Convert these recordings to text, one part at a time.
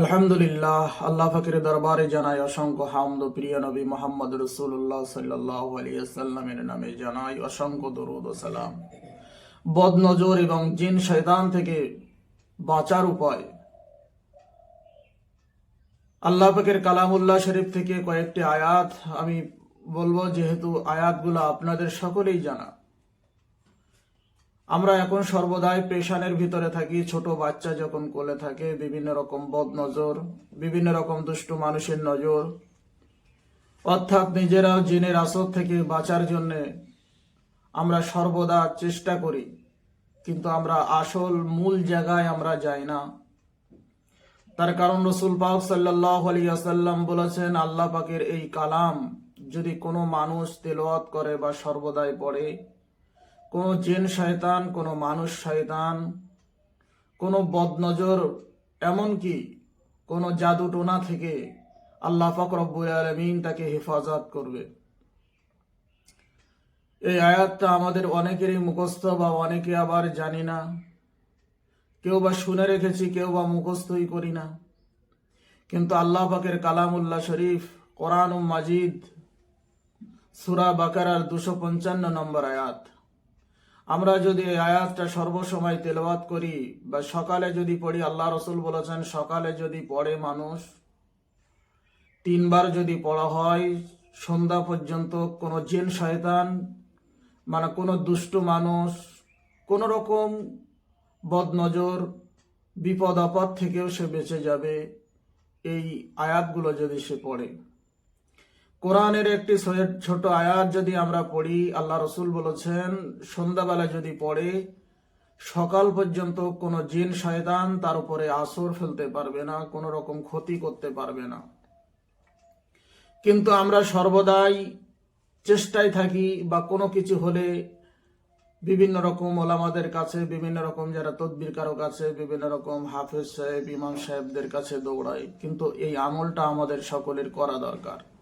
আলহামদুলিল্লাহ, আল্লাহ ফকির দরবারে জানাই অসংখ্য হামদ প্রিয় নবী মোহাম্মদ রসুল্লাহ সাল্লাহ আলিয়াল্লামের নামে জানাই অসংখ্য দরুদ সালাম। বদনজর এবং জিন শয়তান থেকে বাঁচার উপায়। আল্লাহ পাকের কালামুল্লাহ শরীফ থেকে কয়েকটি আয়াত আমি বলব, যেহেতু আয়াতগুলো আপনাদের সকলেই জানা। আমরা এখন সর্বদাই পেশানের ভিতরে থাকি, ছোট বাচ্চা যখন কোলে থাকে, বিভিন্ন রকম বদ নজর বিভিন্ন রকম দুষ্ট মানুষের নজর। অর্থাৎ নিজেরাও জিনের আসর থেকে বাঁচার জন্য আমরা সর্বদা চেষ্টা করি, কিন্তু আমরা আসল মূল জায়গায় আমরা যাই না। তার কারণ রসুল পাক সাল্লাহ আলিয়াসাল্লাম বলেছেন, আল্লাহ পাকের এই কালাম যদি কোনো মানুষ তেলাওয়াত করে বা সর্বদাই পড়ে কোনো জেন শয়তান, কোনো মানুষ শয়তান, কোনো বদনজর, এমনকি কোনো জাদু টোনা থেকে আল্লাহ পাক রব্বুল আলমিন তাকে হেফাজত করবে। এই আয়াতটা আমাদের অনেকেরই মুখস্থ বা অনেকে আবার জানি না। কেউ বা শুনে রেখেছি, কেউ বা মুখস্থই করি না। কিন্তু আল্লাহ পাকের কালামুল্লাহ শরীফ কোরআন মাজিদ, সুরা বাকারার দুশো পঞ্চান্ন নম্বর আয়াত। আমরা যদি আয়াতটা সর্বসময় তেলাওয়াত করি বা সকালে যদি পড়ি, আল্লাহ রসুল বলেছেন, সকালে যদি পড়ে মানুষ, তিনবার যদি পড়া হয়, সন্ধ্যা পর্যন্ত কোনো জিন, শয়তান মানে কোনো দুষ্ট মানুষ, কোনো রকম বদনজর, বিপদ আপদ থেকেও সে বেঁচে যাবে, এই আয়াতগুলো যদি সে পড়ে। কোরআনের একটি ছোট- আয়াত যদি আমরা পড়ি, আল্লাহ রসুল বলেছেন, সন্ধ্যাবেলা যদি পড়ে, সকাল পর্যন্ত কোনো জিন, শয়তান তার উপরে আসর ফেলতে পারবে না, কোনো রকম ক্ষতি করতে পারবে না। কিন্তু আমরা সর্বদাই চেষ্টায় থাকি বা কোনো কিছু হলে বিভিন্ন রকম ওলামাদের কাছে, বিভিন্ন রকম যারা তদবির কারও কাছে বিভিন্ন রকম হাফেজ সাহেব, ইমাম সাহেবদের কাছে দৌড়াই। কিন্তু এই আমলটা আমাদের সকলের করা দরকার।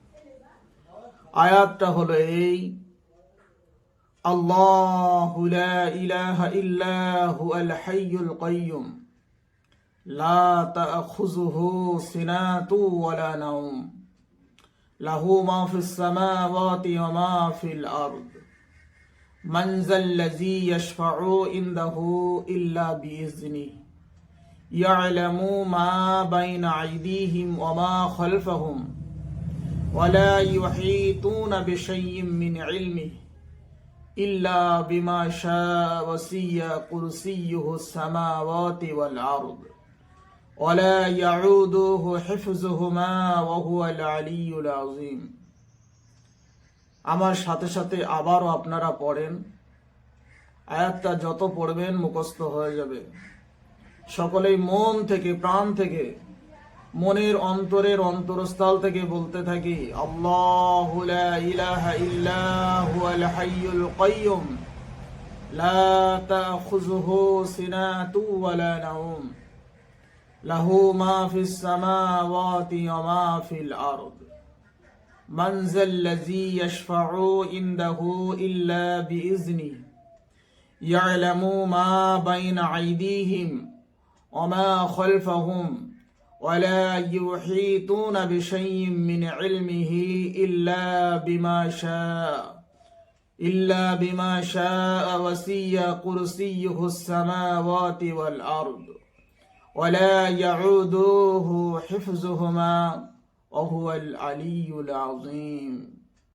আয়াতটা হলো এই আল্লাহু লা ইলাহা ইল্লা হুয়াল হাইয়ুল কাইয়ুম লা তাখুযুহু সিনাতু ওয়ালা নাওম লাহু মা ফিস সামাওয়াতি ওয়া মা ফিল আরদ من ذا الذي يشفع عنده إلا بإذنه يعلم ما بين أيديهم وما خلفهم ولا يحيطون بشيء من علمه إلا بما شاء وسي كرسيه السماوات والأرض ولا يعوده حفظهما وهو العلي العظيم আমার সাথে সাথে আবারও আপনারা পড়েন আয়াতটা যত পড়বেন মুখস্থ হয়ে যাবে সকলেই মন থেকে প্রাণ থেকে মনের অন্তরের অন্তরস্থল থেকে বলতে থাকি আল্লাহু লা ইলাহা ইল্লা হুয়াল হাইয়ুল কাইয়ুম লা তাখুযুহু সিনাতু ওয়ালা নাওম লাহু মা ফিস সামাওয়াতি ওয়া মা ফিল আরদ من ذا الذي يشفع عنده إلا بإذنه يعلم ما بين أيديهم وما خلفهم ولا يحيطون بشيء من علمه إلا بما شاء إلا بما شاء وسي كرسيه السماوات والأرض ولا يعوده حفظهما وهو العلي العظيم.